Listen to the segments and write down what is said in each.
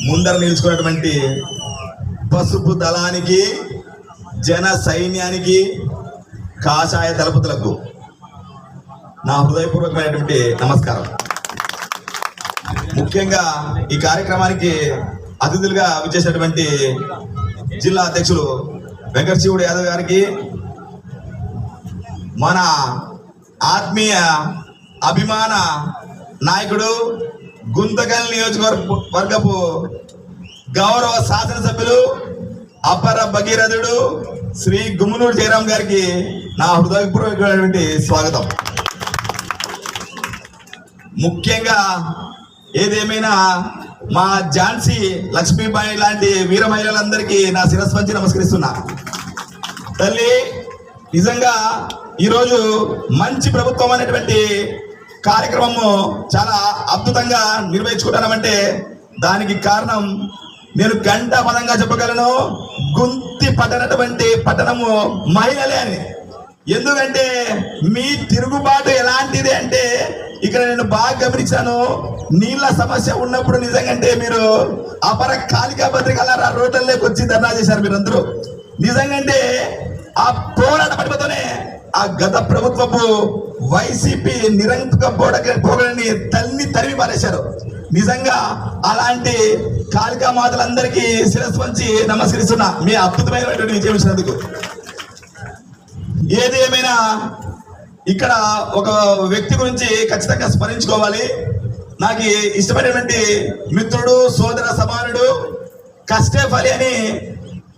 ముందర నిలుచుకున్నటువంటి పసుపు దళానికి జన సైన్యానికి కాషాయ దళపతులకు నా హృదయపూర్వకమైనటువంటి నమస్కారం. ముఖ్యంగా ఈ కార్యక్రమానికి అతిథులుగా విచ్చేసినటువంటి జిల్లా అధ్యక్షులు వెంకటశివుడు యాదవ్ గారికి మన ఆత్మీయ అభిమాన నాయకుడు గుంతకల్ నియోజకవర్గ వర్గపు గౌరవ శాసనసభ్యులు అపర భగీరథుడు శ్రీ గుమ్మనూరు జయరాం గారికి నా హృదయపూర్వకమైనటువంటి స్వాగతం. ముఖ్యంగా ఏదేమైనా మా ఝాన్సీ లక్ష్మీబాయి లాంటి వీర మహిళలందరికీ నా శిరస్సు వంచి నమస్కరిస్తున్నా. తల్లి నిజంగా ఈరోజు మంచి ప్రభుత్వం అనేటువంటి కార్యక్రమము చాలా అద్భుతంగా నిర్వహించుకుంటున్నామంటే దానికి కారణం నేను గంట పదంగా చెప్పగలను. గుంతి పట్టనటువంటి పట్టణము మహిళలే అని. ఎందుకంటే మీ తిరుగుబాటు ఎలాంటిది అంటే ఇక్కడ నేను బాగా గమనించాను. నీళ్ళ సమస్య ఉన్నప్పుడు నిజంగంటే మీరు అపర కాళికా పత్రికల రోడ్లలోకి వచ్చి ధర్నా చేశారు మీరందరూ. నిజంగంటే ఆ పోరాట పడిపోతూనే ఆ గత ప్రభుత్వపు వైసీపీ నిరంకుశ పోడక పోగడని తల్లి తరిమి పారేశారు. నిజంగా అలాంటి కాళికా మాతలందరికీ శిరస్సు వంచి నమస్కరిస్తున్నా. మీ అద్భుతమైనటువంటి విజయం ఇచ్చినందుకు. ఏది ఏమైనా ఇక్కడ ఒక వ్యక్తి గురించి ఖచ్చితంగా స్మరించుకోవాలి. నాకు ఇష్టమైనటువంటి మిత్రుడు సోదర సమానుడు కష్టే ఫలి అని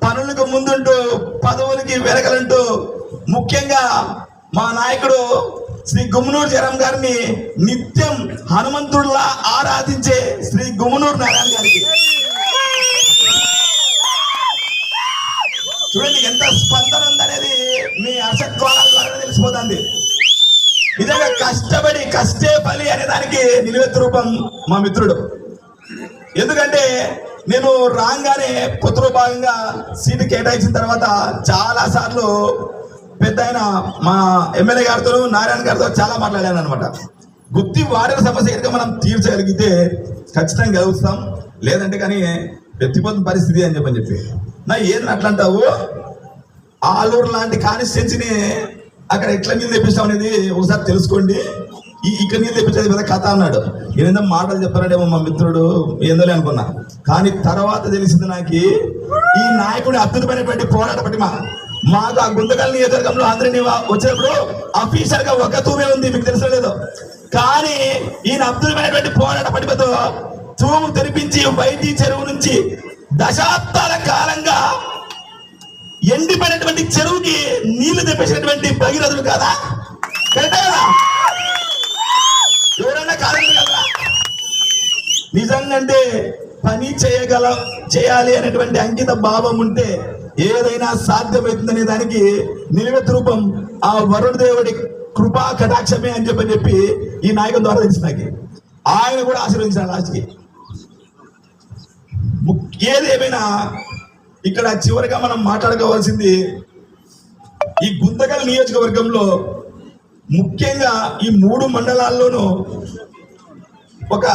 పనులకు ముందుంటూ పదవులకి వెరగలంటూ ముఖ్యంగా మా నాయకుడు శ్రీ గుమ్మనూరు జరం గారిని నిత్యం హనుమంతుడిలా ఆరాధించే శ్రీ గుమ్మనూరు నారాయణ గారికి. చూడండి ఎంత స్పందన ఉందనేది మీ అసత్వాల ద్వారా తెలిసిపోతుంది. నిజంగా కష్టపడి కష్టే పని అనే దానికి నిలువెత్తు రూపం మా మిత్రుడు. ఎందుకంటే నేను రాగానే కొత్తలో భాగంగా సీటు కేటాయించిన తర్వాత చాలా సార్లు పెద్ద ఆయన మా ఎమ్మెల్యే గారితో నారాయణ గారితో చాలా మాట్లాడాను అనమాట గుత్తి వారిన సమస్య కనుక మనం తీర్చగలిగితే ఖచ్చితంగా గెలుస్తాం. లేదంటే కానీ ఎత్తిపోతున్న పరిస్థితి అని చెప్పని చెప్పి. నా ఏంది అట్లా అంటావు? ఆలూరు లాంటి కాన్స్టిట్యున్సీని అక్కడ ఎట్లా నీళ్ళు తెప్పిస్తాం అనేది ఒకసారి తెలుసుకోండి. ఈ ఇక్కడ నీళ్ళు తెప్పించేది పెద్ద కథ అన్నాడు. ఏందో మాటలు చెప్పాడేమో మా మిత్రుడు ఏందో అనుకున్నా. కానీ తర్వాత తెలిసింది నాకు ఈ నాయకుడి అద్భుతమైనటువంటి పోరాట పటిమ మాకు ఆ గుంతకల్ నియోజకవర్గంలో అందరినీ వచ్చినప్పుడు అఫీషియల్గా ఒక తూమే ఉంది మీకు తెలుసు లేదు కానీ ఈయన అద్భుతమైనటువంటి పోరాట పటిమతో తూము తెరిపించి వైద్య చెరువు నుంచి దశాబ్దాల కాలంగా ఎండిపోయినటువంటి చెరువుకి నీళ్ళు తెప్పించినటువంటి భగీరథులు కదా? కదా? ఎవరైనా కాలం కదా? నిజంగంటే పని చేయగల చేయాలి అనేటువంటి అంకిత భావం ఉంటే ఏదైనా సాధ్యమవుతుందనే దానికి నిలువెత్తు రూపం ఆ వరుణ దేవుడి కృపా కటాక్షమే అని చెప్పని చెప్పి ఈ నాయకం ద్వారా తెలిసి నాకు. ఆయన కూడా ఆశీర్వదించారు లాస్ట్కి. ఏదేమైనా ఇక్కడ చివరిగా మనం మాట్లాడుకోవాల్సింది ఈ గుంతకల్ నియోజకవర్గంలో ముఖ్యంగా ఈ మూడు మండలాల్లోనూ ఒక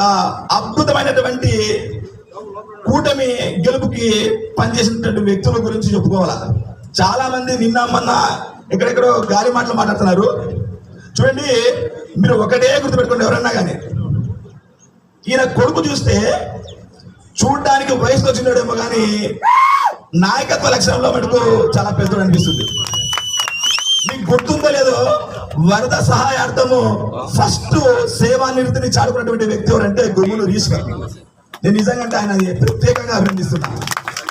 అద్భుతమైనటువంటి కూటమి గెలుపుకి పనిచేసినటువంటి వ్యక్తుల గురించి చెప్పుకోవాలా? చాలా మంది నిన్న మొన్న ఎక్కడెక్కడో గాలి మాటలు మాట్లాడుతున్నారు. చూడండి మీరు ఒకటే గుర్తుపెట్టుకోండి ఎవరన్నా కానీ. ఈయన కొడుకు చూస్తే చూడడానికి వయసులో వచ్చినాడేమో కానీ నాయకత్వ లక్షణంలో మటుకు చాలా పెద్దడు అనిపిస్తుంది. మీకు గుర్తుందో లేదో వరద సహాయార్థము ఫస్ట్ సేవా నివృత్తిని చాడుకున్నటువంటి వ్యక్తి ఎవరంటే గురువులు రీశ్వర్. నేను నిజంగా అంటే ఆయన ప్రత్యేకంగా అభినందిస్తున్నా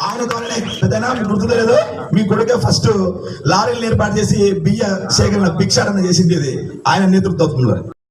ఆయన ద్వారానే పెద్దనా మీకు గుర్తుందో లేదు మీ కొడుకే ఫస్ట్ లారీలు ఏర్పాటు చేసి బియ్య సేకరణ భిక్షాటన చేసింది ఇది. ఆయన నేతృత్వంలో